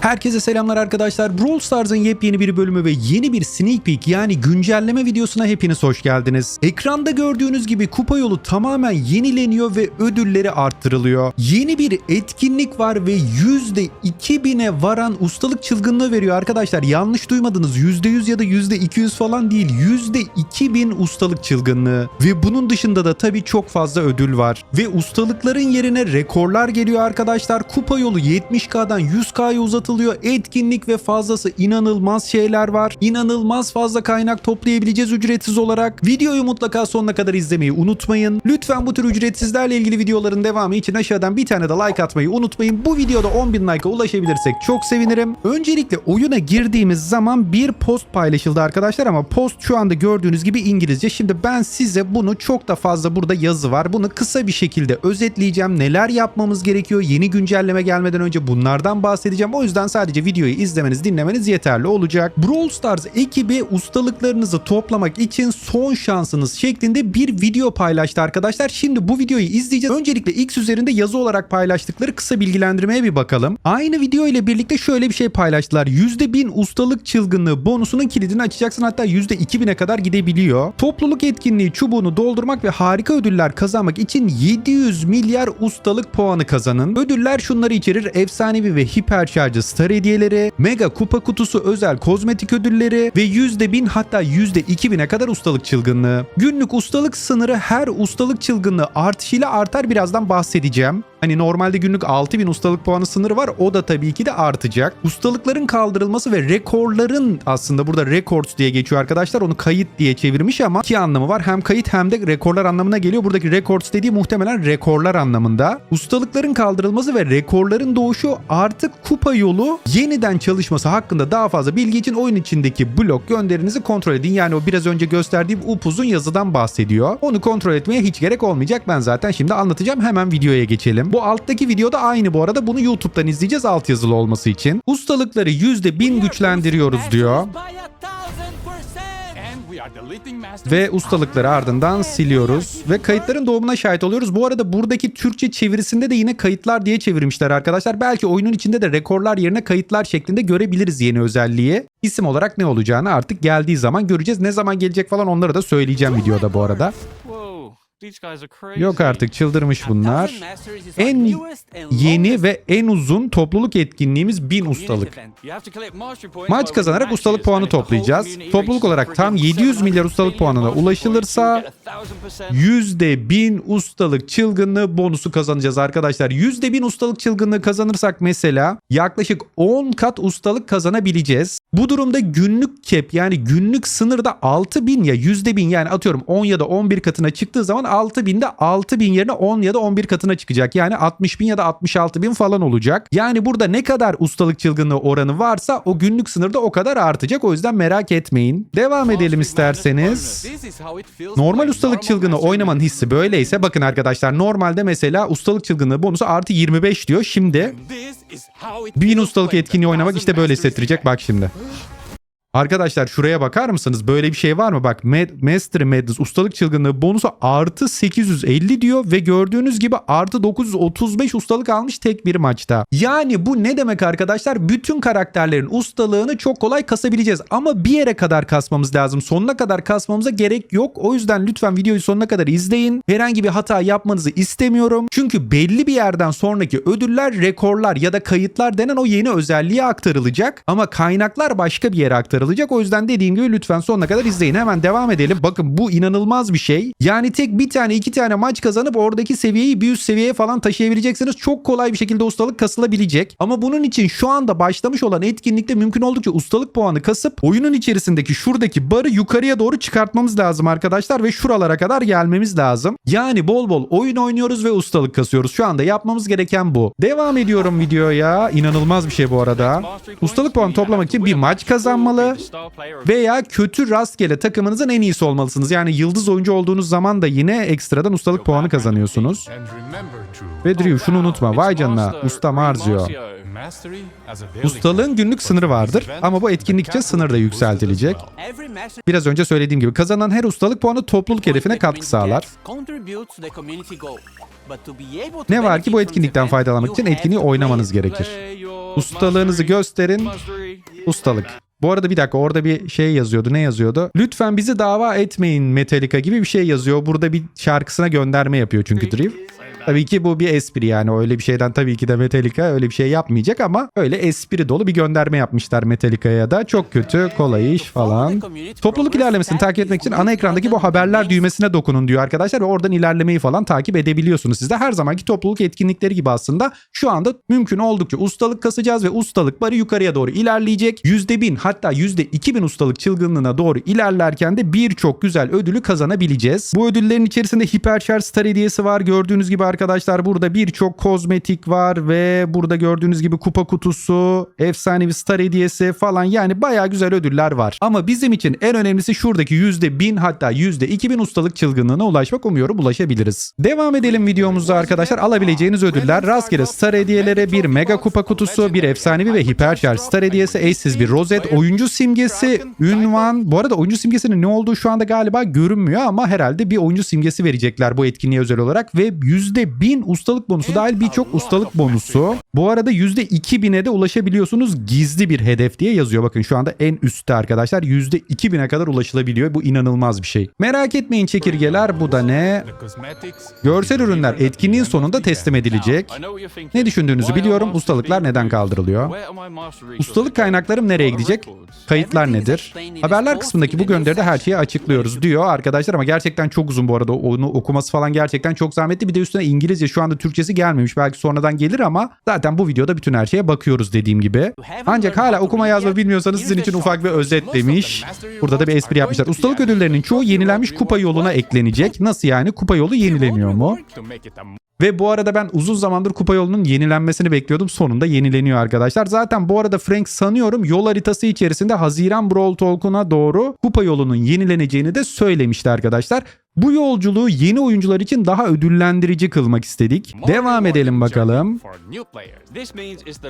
Herkese selamlar arkadaşlar. Brawl Stars'ın yepyeni bir bölümü ve yeni bir sneak peek yani güncelleme videosuna hepiniz hoş geldiniz. Ekranda gördüğünüz gibi kupa yolu tamamen yenileniyor ve ödülleri arttırılıyor. Yeni bir etkinlik var ve %2000'e varan ustalık çılgınlığı veriyor arkadaşlar. Yanlış duymadınız. %100 ya da %200 falan değil. %2000 ustalık çılgınlığı. Ve bunun dışında da tabii çok fazla ödül var. Ve ustalıkların yerine rekorlar geliyor arkadaşlar. Kupa yolu 70K'dan 100K'ya uzatılıyor. Etkinlik ve fazlası inanılmaz şeyler var. İnanılmaz fazla kaynak toplayabileceğiz ücretsiz olarak. Videoyu mutlaka sonuna kadar izlemeyi unutmayın. Lütfen bu tür ücretsizlerle ilgili videoların devamı için aşağıdan bir tane de like atmayı unutmayın. Bu videoda 10.000 like'a ulaşabilirsek çok sevinirim. Öncelikle oyuna girdiğimiz zaman bir post paylaşıldı arkadaşlar ama post şu anda gördüğünüz gibi İngilizce. Şimdi ben size bunu çok da fazla burada yazı var. Bunu kısa bir şekilde özetleyeceğim. Neler yapmamız gerekiyor? Yeni güncelleme gelmeden önce bunlardan bahsedeceğim. O yüzden sadece videoyu izlemeniz, dinlemeniz yeterli olacak. Brawl Stars ekibi ustalıklarınızı toplamak için son şansınız şeklinde bir video paylaştı arkadaşlar. Şimdi bu videoyu izleyeceğiz. Öncelikle X üzerinde yazı olarak paylaştıkları kısa bilgilendirmeye bir bakalım. Aynı video ile birlikte şöyle bir şey paylaştılar. %1000 ustalık çılgınlığı bonusunun kilidini açacaksın hatta %2000'e kadar gidebiliyor. Topluluk etkinliği çubuğunu doldurmak ve harika ödüller kazanmak için 700 milyar ustalık puanı kazanın. Ödüller şunları içerir. Efsanevi ve hiperşarjı star hediyeleri, mega kupa kutusu özel kozmetik ödülleri ve %1000 hatta %2000'e kadar ustalık çılgınlığı. Günlük ustalık sınırı her ustalık çılgınlığı artışıyla artar birazdan bahsedeceğim. Hani normalde günlük 6000 ustalık puanı sınırı var. O da tabii ki de artacak. Ustalıkların kaldırılması ve rekorların aslında burada records diye geçiyor arkadaşlar. Onu kayıt diye çevirmiş ama iki anlamı var. Hem kayıt hem de rekorlar anlamına geliyor. Buradaki records dediği muhtemelen rekorlar anlamında. Ustalıkların kaldırılması ve rekorların doğuşu artık kupa yolu yeniden çalışması hakkında daha fazla bilgi için oyun içindeki blok gönderinizi kontrol edin. Yani o biraz önce gösterdiğim upuzun yazıdan bahsediyor. Onu kontrol etmeye hiç gerek olmayacak. Ben zaten şimdi anlatacağım. Hemen videoya geçelim. Bu alttaki videoda aynı bu arada. Bunu YouTube'dan izleyeceğiz altyazılı olması için. Ustalıkları %1000 güçlendiriyoruz diyor. Ve ustalıkları ardından siliyoruz. Ve kayıtların doğumuna şahit oluyoruz. Bu arada buradaki Türkçe çevirisinde de yine kayıtlar diye çevirmişler arkadaşlar. Belki oyunun içinde de rekorlar yerine kayıtlar şeklinde görebiliriz yeni özelliği. İsim olarak ne olacağını artık geldiği zaman göreceğiz. Ne zaman gelecek falan onları da söyleyeceğim videoda bu arada. Yok artık çıldırmış bunlar. En yeni ve en uzun topluluk etkinliğimiz 1000 ustalık. Maç kazanarak ustalık puanı toplayacağız. Topluluk olarak tam 700 milyar ustalık puanına ulaşılırsa %1000 ustalık çılgınlığı bonusu kazanacağız arkadaşlar. %1000 ustalık çılgınlığı kazanırsak mesela yaklaşık 10 kat ustalık kazanabileceğiz. Bu durumda günlük cap yani günlük sınırda 6000 ya %1000 yani atıyorum 10 ya da 11 katına çıktığı zaman 6000'de 6000 yerine 10 ya da 11 katına çıkacak. Yani 60 bin ya da 66 bin falan olacak. Yani burada ne kadar ustalık çılgınlığı oranı varsa o günlük sınırda o kadar artacak. O yüzden merak etmeyin. Devam edelim isterseniz. Normal ustalık çılgını oynamanın hissi böyleyse bakın arkadaşlar normalde mesela ustalık çılgınlığı bonusu artı 25 diyor. Şimdi 1000 ustalık etkinliği oynamak işte böyle hissettirecek bak şimdi. Arkadaşlar şuraya bakar mısınız? Böyle bir şey var mı? Bak Master Madness ustalık çılgınlığı bonusu artı 850 diyor ve gördüğünüz gibi artı 935 ustalık almış tek bir maçta. Yani bu ne demek arkadaşlar? Bütün karakterlerin ustalığını çok kolay kasabileceğiz. Ama bir yere kadar kasmamız lazım. Sonuna kadar kasmamıza gerek yok. O yüzden lütfen videoyu sonuna kadar izleyin. Herhangi bir hata yapmanızı istemiyorum. Çünkü belli bir yerden sonraki ödüller, rekorlar ya da kayıtlar denen o yeni özelliğe aktarılacak. Ama kaynaklar başka bir yere aktarılacak. O yüzden dediğim gibi lütfen sonuna kadar izleyin. Hemen devam edelim. Bakın bu inanılmaz bir şey. Yani tek bir tane iki tane maç kazanıp oradaki seviyeyi bir üst seviyeye falan taşıyabileceksiniz. Çok kolay bir şekilde ustalık kasılabilecek. Ama bunun için şu anda başlamış olan etkinlikte mümkün oldukça ustalık puanı kasıp oyunun içerisindeki şuradaki barı yukarıya doğru çıkartmamız lazım arkadaşlar ve şuralara kadar gelmemiz lazım. Yani bol bol oyun oynuyoruz ve ustalık kasıyoruz. Şu anda yapmamız gereken bu. Devam ediyorum videoya. İnanılmaz bir şey bu arada. Ustalık puanı toplamak için bir maç kazanmalı. Veya kötü rastgele takımınızın en iyisi olmalısınız. Yani yıldız oyuncu olduğunuz zaman da yine ekstradan ustalık puanı kazanıyorsunuz. Ve Drew şunu unutma. Vay canına usta Marzio. Ustalığın günlük sınırı vardır ama bu etkinlikçe sınır da yükseltilecek. Biraz önce söylediğim gibi kazanan her ustalık puanı topluluk hedefine katkı sağlar. Ne var ki bu etkinlikten faydalanmak için etkinliği oynamanız gerekir. Ustalığınızı gösterin. Ustalık. Bu arada bir dakika orada bir şey yazıyordu. Ne yazıyordu? Lütfen bizi dava etmeyin Metallica gibi bir şey yazıyor. Burada bir şarkısına gönderme yapıyor çünkü Drew. Tabii ki bu bir espri yani öyle bir şeyden tabii ki de Metallica öyle bir şey yapmayacak ama öyle espri dolu bir gönderme yapmışlar Metallica'ya da. Çok kötü, kolay iş falan. Topluluk ilerlemesini takip etmek için ana ekrandaki bu haberler düğmesine dokunun diyor arkadaşlar ve oradan ilerlemeyi falan takip edebiliyorsunuz. Siz de her zamanki topluluk etkinlikleri gibi aslında şu anda mümkün oldukça ustalık kasacağız ve ustalık barı yukarıya doğru ilerleyecek. %1000 hatta %2000 ustalık çılgınlığına doğru ilerlerken de birçok güzel ödülü kazanabileceğiz. Bu ödüllerin içerisinde Hypershare Star hediyesi var. Gördüğünüz gibi arkadaşlar burada birçok kozmetik var ve burada gördüğünüz gibi kupa kutusu, efsanevi Star hediyesi falan yani bayağı güzel ödüller var. Ama bizim için en önemlisi şuradaki %1000 hatta %2000 ustalık çılgınlığına ulaşmak umuyorum ulaşabiliriz. Devam edelim videomuzda arkadaşlar. Alabileceğiniz ödüller rastgele Star hediyeleri, bir mega kupa kutusu, bir efsanevi ve hiperşarj Star hediyesi, eşsiz bir rozet, oyuncu simgesi, ünvan. Bu arada oyuncu simgesinin ne olduğu şu anda galiba görünmüyor ama herhalde bir oyuncu simgesi verecekler bu etkinliğe özel olarak ve %1000 ustalık bonusu dahil birçok ustalık bonusu. Bu arada %2000'e de ulaşabiliyorsunuz gizli bir hedef diye yazıyor. Bakın şu anda en üstte arkadaşlar %2000'e kadar ulaşılabiliyor. Bu inanılmaz bir şey. Merak etmeyin çekirgeler bu da ne? Görsel ürünler etkinliğin sonunda teslim edilecek. Ne düşündüğünüzü biliyorum. Ustalıklar neden kaldırılıyor? Ustalık kaynaklarım nereye gidecek? Kayıtlar nedir? Haberler kısmındaki bu gönderide her şeyi açıklıyoruz diyor arkadaşlar ama gerçekten çok uzun bu arada. Onu okuması falan gerçekten çok zahmetli. Bir de üstüne İngilizce şu anda Türkçesi gelmemiş. Belki sonradan gelir ama zaten bu videoda bütün her şeye bakıyoruz dediğim gibi. Ancak hala okuma yazma bilmiyorsanız sizin için ufak bir özet demiş. Burada da bir espri yapmışlar. Ustalık ödüllerinin çoğu yenilenmiş kupa yoluna eklenecek. Nasıl yani? Kupa yolu yenileniyor mu? Ve bu arada ben uzun zamandır kupa yolunun yenilenmesini bekliyordum. Sonunda yenileniyor arkadaşlar. Zaten bu arada Frank sanıyorum yol haritası içerisinde Haziran Brawl Talk'una doğru kupa yolunun yenileneceğini de söylemişti arkadaşlar. Bu yolculuğu yeni oyuncular için daha ödüllendirici kılmak istedik. Devam edelim bakalım.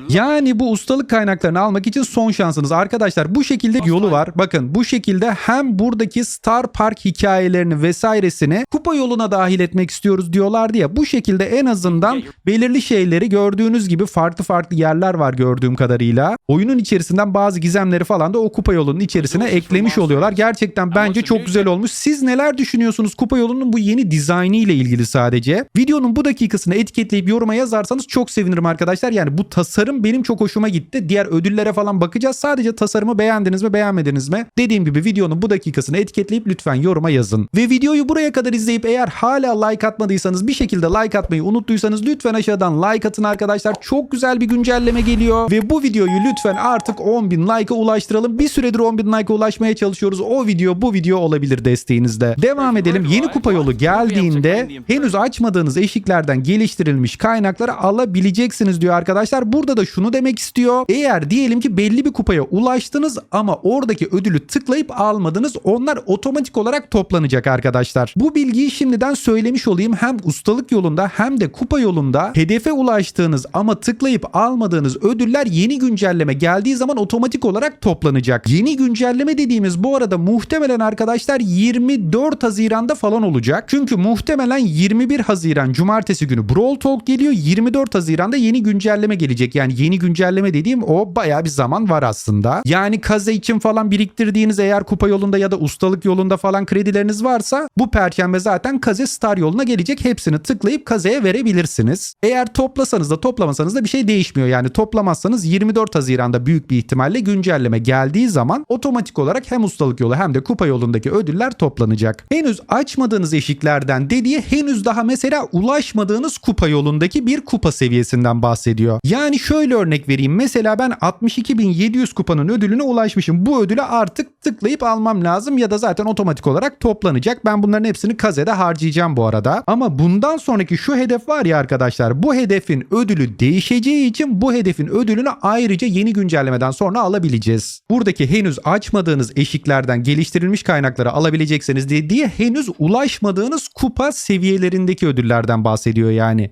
Yani bu ustalık kaynaklarını almak için son şansınız. Arkadaşlar bu şekilde yolu var. Bakın bu şekilde hem buradaki Star Park hikayelerini vesairesini kupa yoluna dahil etmek istiyoruz diyorlardı ya. Bu şekilde en azından belirli şeyleri gördüğünüz gibi farklı farklı yerler var gördüğüm kadarıyla. Oyunun içerisinden bazı gizemleri falan da o kupa yolunun içerisine eklemiş oluyorlar. Gerçekten bence çok güzel olmuş. Siz neler düşünüyorsunuz kupa yolunun bu yeni dizaynı ile ilgili sadece? Videonun bu dakikasını etiketleyip yoruma yazarsanız çok sevinirim arkadaşlar. Yani bu tasarım benim çok hoşuma gitti. Diğer ödüllere falan bakacağız. Sadece tasarımı beğendiniz mi beğenmediniz mi? Dediğim gibi videonun bu dakikasını etiketleyip lütfen yoruma yazın. Ve videoyu buraya kadar izleyip eğer hala like atmadıysanız bir şekilde like atmayı unuttuysanız lütfen aşağıdan like atın arkadaşlar. Çok güzel bir güncelleme geliyor. Ve bu videoyu lütfen artık 10.000 like'a ulaştıralım. Bir süredir 10.000 like'a ulaşmaya çalışıyoruz. O video bu video olabilir desteğinizde. Devam edelim. Yeni kupa yolu geldiğinde henüz açmadığınız eşiklerden geliştirilmiş kaynakları alabileceksiniz diyor arkadaşlar. Burada da şunu demek istiyor. Eğer diyelim ki belli bir kupaya ulaştınız ama oradaki ödülü tıklayıp almadınız. Onlar otomatik olarak toplanacak arkadaşlar. Bu bilgiyi şimdiden söylemiş olayım. Hem ustalık yolunda hem de kupa yolunda hedefe ulaştığınız ama tıklayıp almadığınız ödüller yeni güncelleme geldiği zaman otomatik olarak toplanacak. Yeni güncelleme dediğimiz bu arada muhtemelen arkadaşlar 24 Haziran'da falan olacak. Çünkü muhtemelen 21 Haziran Cumartesi günü Brawl Talk geliyor. 24 Haziran'da yeni güncelleme gelecek. Yani yeni güncelleme dediğim o baya bir zaman var aslında. Yani kaze için falan biriktirdiğiniz eğer kupa yolunda ya da ustalık yolunda falan kredileriniz varsa bu perşembe zaten kaze star yoluna gelecek. Hepsini tıklayıp kazeye verebilirsiniz. Eğer toplasanız da toplamasanız da bir şey değişmiyor. Yani toplamazsanız 24 Haziran'da büyük bir ihtimalle güncelleme geldiği zaman otomatik olarak hem ustalık yolu hem de kupa yolundaki ödüller toplanacak. Henüz açmadığınız eşiklerden dediği henüz daha mesela ulaşmadığınız kupa yolundaki bir kupa seviyesinden bahsediyor. Yani şöyle örnek vereyim. Mesela ben 62.700 kupanın ödülüne ulaşmışım. Bu ödülü artık tıklayıp almam lazım ya da zaten otomatik olarak toplanacak. Ben bunların hepsini kazede harcayacağım bu arada. Ama bundan sonraki şu hedef var ya arkadaşlar. Bu hedefin ödülü değişeceği için bu hedefin ödülünü ayrıca yeni güncellemeden sonra alabileceğiz. Buradaki henüz açmadığınız eşiklerden geliştirilmiş kaynakları alabileceksiniz dediği henüz ulaşmadığınız kupa seviyelerindeki ödüllerden bahsediyor yani.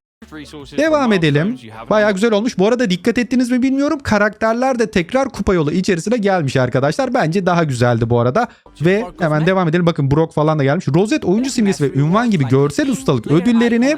Devam edelim. Baya güzel olmuş. Bu arada dikkat ettiniz mi bilmiyorum. Karakterler de tekrar kupa yolu içerisine gelmiş arkadaşlar. Bence daha güzeldi bu arada. Ve hemen devam edelim. Bakın Brock falan da gelmiş. Rozet oyuncu simgesi ve ünvan gibi görsel ustalık ödüllerini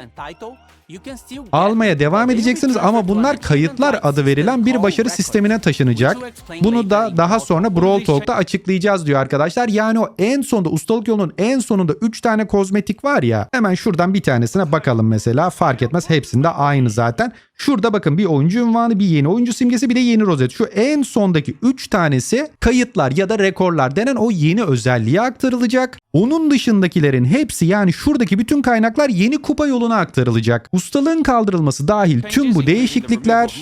almaya devam edeceksiniz ama bunlar kayıtlar adı verilen bir başarı sistemine taşınacak. Bunu da daha sonra Brawl Talk'ta açıklayacağız diyor arkadaşlar. Yani o en sonunda ustalık yolunun en sonunda 3 tane kozmetik var ya. Hemen şuradan bir tanesine bakalım mesela. Fark etmez hepsinde aynı zaten. Şurada bakın bir oyuncu ünvanı, bir yeni oyuncu simgesi, bir de yeni rozet. Şu en sondaki 3 tanesi kayıtlar ya da rekorlar denen o yeni özelliğe aktarılacak. Onun dışındakilerin hepsi yani şuradaki bütün kaynaklar yeni kupa yoluna aktarılacak. Ustalığın kaldırılması dahil tüm bu değişiklikler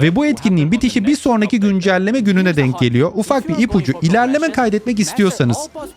ve bu etkinliğin bitişi bir sonraki güncelleme gününe denk geliyor. Ufak bir ipucu ilerleme kaydetmek istiyorsanız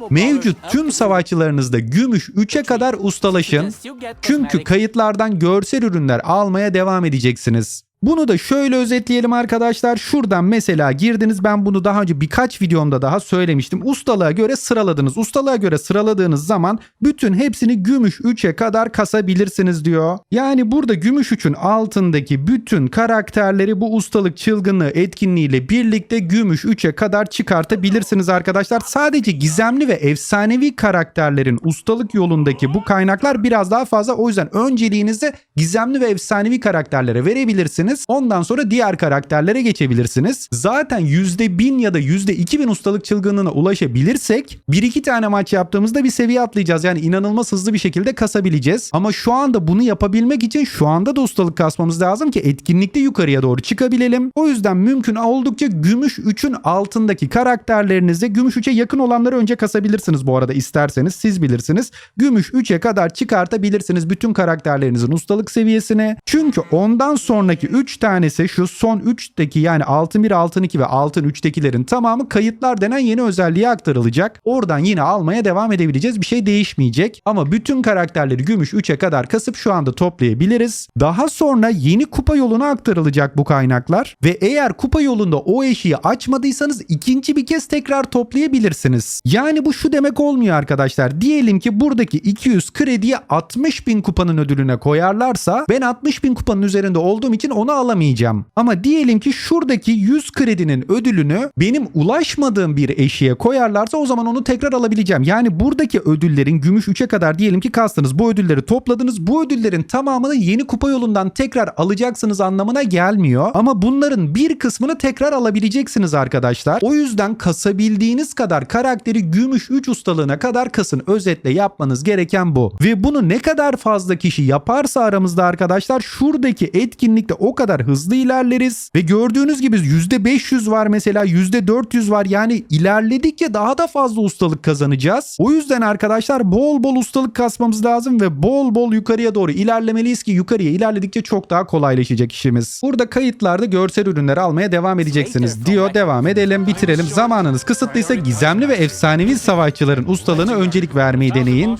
mevcut tüm savaşçılarınızda gümüş 3'e kadar ustalaşın. Çünkü kayıtlardan görsel ürünler almaya devam edeceksiniz. Bunu da şöyle özetleyelim arkadaşlar. Şuradan mesela girdiniz. Ben bunu daha önce birkaç videomda daha söylemiştim. Ustalığa göre sıraladınız. Ustalığa göre sıraladığınız zaman bütün hepsini gümüş 3'e kadar kasabilirsiniz diyor. Yani burada gümüş 3'ün altındaki bütün karakterleri bu ustalık çılgınlığı etkinliğiyle birlikte gümüş 3'e kadar çıkartabilirsiniz arkadaşlar. Sadece gizemli ve efsanevi karakterlerin ustalık yolundaki bu kaynaklar biraz daha fazla. O yüzden önceliğinizi gizemli ve efsanevi karakterlere verebilirsiniz. Ondan sonra diğer karakterlere geçebilirsiniz. Zaten %1000 ya da %2000 ustalık çılgınlığına ulaşabilirsek 1-2 tane maç yaptığımızda bir seviye atlayacağız. Yani inanılmaz hızlı bir şekilde kasabileceğiz. Ama şu anda bunu yapabilmek için şu anda da ustalık kasmamız lazım ki etkinlikte yukarıya doğru çıkabilelim. O yüzden mümkün oldukça gümüş 3'ün altındaki karakterlerinizi gümüş 3'e yakın olanları önce kasabilirsiniz bu arada isterseniz siz bilirsiniz. Gümüş 3'e kadar çıkartabilirsiniz bütün karakterlerinizin ustalık seviyesini. Çünkü ondan sonraki 3 tanesi şu son 3'teki yani altın 1, altın 2 ve altın 3'tekilerin tamamı kayıtlar denen yeni özelliğe aktarılacak. Oradan yine almaya devam edebileceğiz. Bir şey değişmeyecek. Ama bütün karakterleri gümüş 3'e kadar kasıp şu anda toplayabiliriz. Daha sonra yeni kupa yoluna aktarılacak bu kaynaklar. Ve eğer kupa yolunda o eşiği açmadıysanız ikinci bir kez tekrar toplayabilirsiniz. Yani bu şu demek olmuyor arkadaşlar. Diyelim ki buradaki 200 krediyi 60 bin kupanın ödülüne koyarlarsa ben 60 bin kupanın üzerinde olduğum için onu alamayacağım. Ama diyelim ki şuradaki 100 kredinin ödülünü benim ulaşmadığım bir eşiğe koyarlarsa o zaman onu tekrar alabileceğim. Yani buradaki ödüllerin gümüş 3'e kadar diyelim ki kastınız bu ödülleri topladınız. Bu ödüllerin tamamını yeni kupa yolundan tekrar alacaksınız anlamına gelmiyor. Ama bunların bir kısmını tekrar alabileceksiniz arkadaşlar. O yüzden kasabildiğiniz kadar karakteri gümüş 3 ustalığına kadar kasın. Özetle yapmanız gereken bu. Ve bunu ne kadar fazla kişi yaparsa aramızda arkadaşlar şuradaki etkinlikte o kadar hızlı ilerleriz. Ve gördüğünüz gibi %500 var mesela %400 var. Yani ilerledikçe daha da fazla ustalık kazanacağız. O yüzden arkadaşlar bol bol ustalık kasmamız lazım ve bol bol yukarıya doğru ilerlemeliyiz ki yukarıya ilerledikçe çok daha kolaylaşacak işimiz. Burada kayıtlarda görsel ürünleri almaya devam edeceksiniz diyor. Devam edelim bitirelim. Zamanınız kısıtlıysa gizemli ve efsanevi savaşçıların ustalığına öncelik vermeyi deneyin.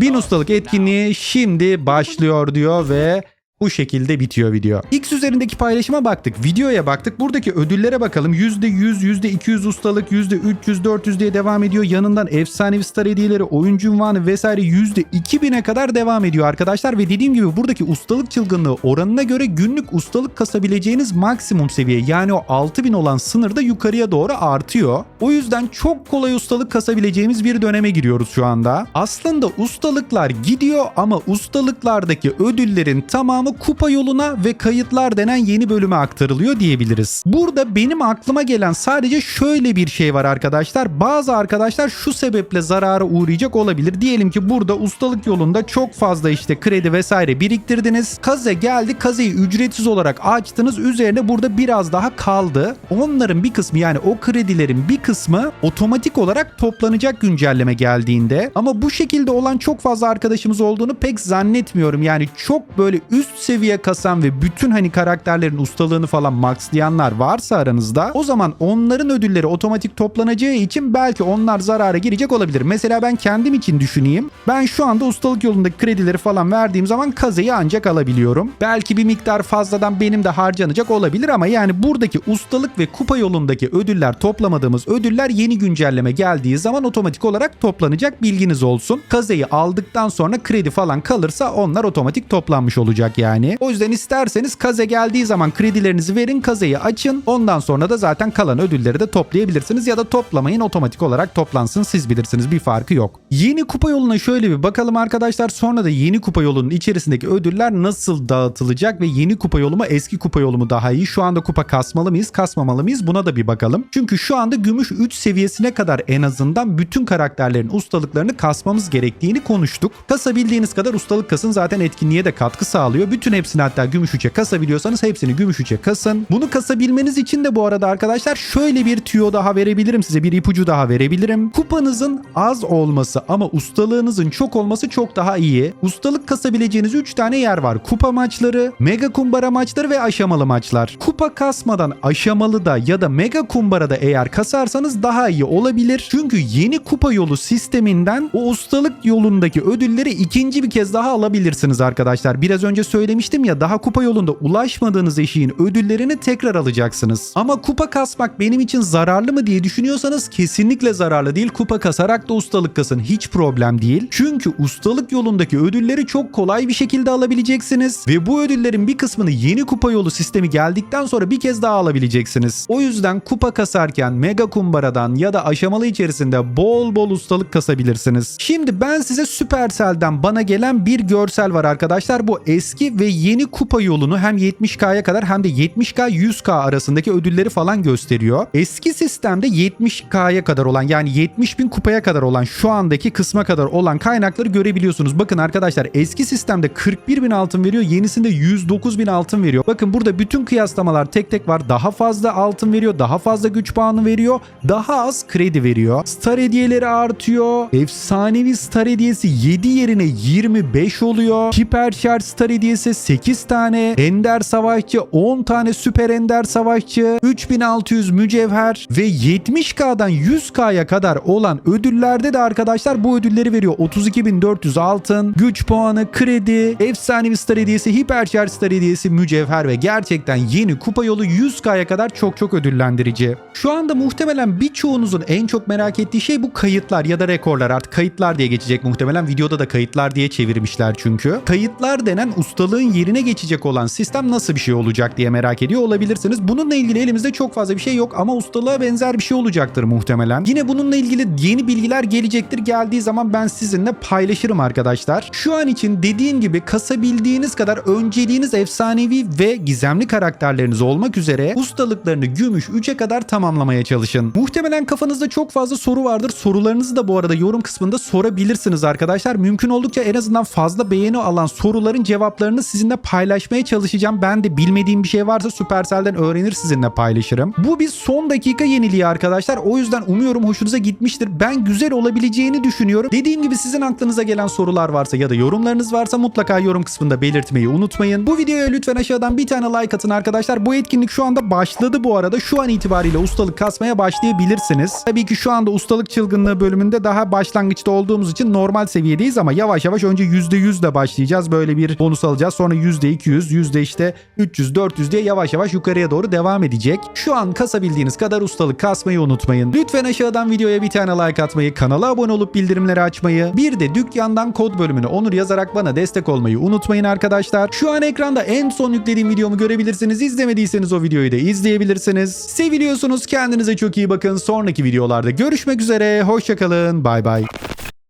Bin ustalık etkinliği şimdi başlıyor diyor ve bu şekilde bitiyor video. X üzerindeki paylaşıma baktık. Videoya baktık. Buradaki ödüllere bakalım. %100, %200 ustalık, %300, 400 diye devam ediyor. Yanından efsanevi star hediyeleri, oyuncu unvanı vesaire %2000'e kadar devam ediyor arkadaşlar. Ve dediğim gibi buradaki ustalık çılgınlığı oranına göre günlük ustalık kasabileceğiniz maksimum seviye. Yani o 6000 olan sınırda yukarıya doğru artıyor. O yüzden çok kolay ustalık kasabileceğimiz bir döneme giriyoruz şu anda. Aslında ustalıklar gidiyor ama ustalıklardaki ödüllerin tamamı tamamı kupa yoluna ve kayıtlar denen yeni bölüme aktarılıyor diyebiliriz. Burada benim aklıma gelen sadece şöyle bir şey var arkadaşlar. Bazı arkadaşlar şu sebeple zarara uğrayacak olabilir. Diyelim ki burada ustalık yolunda çok fazla işte kredi vesaire biriktirdiniz. Kaze geldi. Kazeyi ücretsiz olarak açtınız. Üzerine burada biraz daha kaldı. Onların bir kısmı yani o kredilerin bir kısmı otomatik olarak toplanacak güncelleme geldiğinde. Ama bu şekilde olan çok fazla arkadaşımız olduğunu pek zannetmiyorum. Yani çok böyle üst seviye kasan ve bütün hani karakterlerin ustalığını falan maxlayanlar varsa aranızda o zaman onların ödülleri otomatik toplanacağı için belki onlar zarara girecek olabilir. Mesela ben kendim için düşüneyim. Ben şu anda ustalık yolundaki kredileri falan verdiğim zaman kazayı ancak alabiliyorum. Belki bir miktar fazladan benim de harcanacak olabilir ama yani buradaki ustalık ve kupa yolundaki ödüller toplamadığımız ödüller yeni güncelleme geldiği zaman otomatik olarak toplanacak bilginiz olsun. Kazayı aldıktan sonra kredi falan kalırsa onlar otomatik toplanmış olacak yani. O yüzden isterseniz kaze geldiği zaman kredilerinizi verin kazayı açın. Ondan sonra da zaten kalan ödülleri de toplayabilirsiniz ya da toplamayın otomatik olarak toplansın siz bilirsiniz bir farkı yok. Yeni kupa yoluna şöyle bir bakalım arkadaşlar sonra da yeni kupa yolunun içerisindeki ödüller nasıl dağıtılacak ve yeni kupa yolu mu eski kupa yolu mu daha iyi? Şu anda kupa kasmalı mıyız kasmamalı mıyız buna da bir bakalım. Çünkü şu anda gümüş 3 seviyesine kadar en azından bütün karakterlerin ustalıklarını kasmamız gerektiğini konuştuk. Kasabildiğiniz kadar ustalık kasın zaten etkinliğe de katkı sağlıyor. Bütün hepsini hatta gümüş 3'e kasabiliyorsanız hepsini gümüş 3'e kasın. Bunu kasabilmeniz için de bu arada arkadaşlar şöyle bir tüyo daha verebilirim size bir ipucu daha verebilirim. Kupanızın az olması ama ustalığınızın çok olması çok daha iyi. Ustalık kasabileceğiniz 3 tane yer var. Kupa maçları, mega kumbara maçları ve aşamalı maçlar. Kupa kasmadan aşamalı da ya da mega kumbarada eğer kasarsanız daha iyi olabilir. Çünkü yeni kupa yolu sisteminden o ustalık yolundaki ödülleri ikinci bir kez daha alabilirsiniz arkadaşlar. Biraz önce söylemiştim ya daha kupa yolunda ulaşmadığınız eşiğin ödüllerini tekrar alacaksınız. Ama kupa kasmak benim için zararlı mı diye düşünüyorsanız kesinlikle zararlı değil. Kupa kasarak da ustalık kasın hiç problem değil. Çünkü ustalık yolundaki ödülleri çok kolay bir şekilde alabileceksiniz ve bu ödüllerin bir kısmını yeni kupa yolu sistemi geldikten sonra bir kez daha alabileceksiniz. O yüzden kupa kasarken mega kumbaradan ya da aşamalı içerisinde bol bol ustalık kasabilirsiniz. Şimdi ben size Supercell'den bana gelen bir görsel var arkadaşlar. Bu eski ve yeni kupa yolunu hem 70K'ya kadar hem de 70K 100K arasındaki ödülleri falan gösteriyor. Eski sistemde 70K'ya kadar olan yani 70 bin kupaya kadar olan şu andaki kısma kadar olan kaynakları görebiliyorsunuz. Bakın arkadaşlar eski sistemde 41 bin altın veriyor. Yenisinde 109 bin altın veriyor. Bakın burada bütün kıyaslamalar tek tek var. Daha fazla altın veriyor. Daha fazla güç puanı veriyor. Daha az kredi veriyor. Star hediyeleri artıyor. Efsanevi star hediyesi 7 yerine 25 oluyor. Hiper şarj star hediyesi 8 tane. Ender savaşçı 10 tane süper ender savaşçı. 3600 mücevher ve 70K'dan 100K'ya kadar olan ödüllerde de arkadaşlar bu ödülleri veriyor. 32.400 altın, güç puanı, kredi, efsanevi star hediyesi, hiper star hediyesi, mücevher ve gerçekten yeni kupa yolu 100K'ya kadar çok çok ödüllendirici. Şu anda muhtemelen birçoğunuzun en çok merak ettiği şey bu kayıtlar ya da rekorlar. Artık kayıtlar diye geçecek muhtemelen. Videoda da kayıtlar diye çevirmişler çünkü. Kayıtlar denen ustalığın yerine geçecek olan sistem nasıl bir şey olacak diye merak ediyor olabilirsiniz. Bununla ilgili elimizde çok fazla bir şey yok ama ustalığa benzer bir şey olacaktır muhtemelen. Yine bununla ilgili yeni bilgiler gelecektir. Geldiği zaman ben sizinle paylaşırım arkadaşlar. Şu an için dediğim gibi kasabildiğiniz kadar önceliğiniz efsanevi ve gizemli karakterleriniz olmak üzere ustalıklarını gümüş 3'e kadar tamamlamaya çalışın. Muhtemelen kafanızda çok fazla soru vardır. Sorularınızı da bu arada yorum kısmında sorabilirsiniz arkadaşlar. Mümkün oldukça en azından fazla beğeni alan soruların cevaplarını sizinle paylaşmaya çalışacağım. Ben de bilmediğim bir şey varsa Supercell'den öğrenir sizinle paylaşırım. Bu bir son dakika yeniliği arkadaşlar. O yüzden umuyorum hoşunuza gitmiştir. Ben güzel olabileceğini düşünüyorum. Dediğim gibi sizin aklınıza gelen sorular varsa ya da yorumlarınız varsa mutlaka yorum kısmında belirtmeyi unutmayın. Bu videoya lütfen aşağıdan bir tane like atın arkadaşlar. Bu etkinlik şu anda başladı bu arada. Şu an itibariyle ustalık kasmaya başlayabilirsiniz. Tabii ki şu anda ustalık çılgınlığı bölümünde daha başlangıçta olduğumuz için normal seviyedeyiz ama yavaş yavaş önce %100 de başlayacağız. Böyle bir bonus alacağız. Sonra %200, yüzde işte 300, 400 diye yavaş yavaş yukarıya doğru devam edecek. Şu an kasabildiğiniz kadar ustalık kasmayı unutmayın. Lütfen aşağıdan videoya bir tane like atmayı, kanala abone olup bildirimleri açmayı, bir de dükkandan kod bölümünü onur yazarak bana destek olmayı unutmayın arkadaşlar. Şu an ekranda en son yüklediğim videomu görebilirsiniz. İzlemediyseniz o videoyu da izleyebilirsiniz. Seviliyorsunuz. Kendinize çok iyi bakın. Sonraki videolarda görüşmek üzere. Hoşçakalın. Bay bay.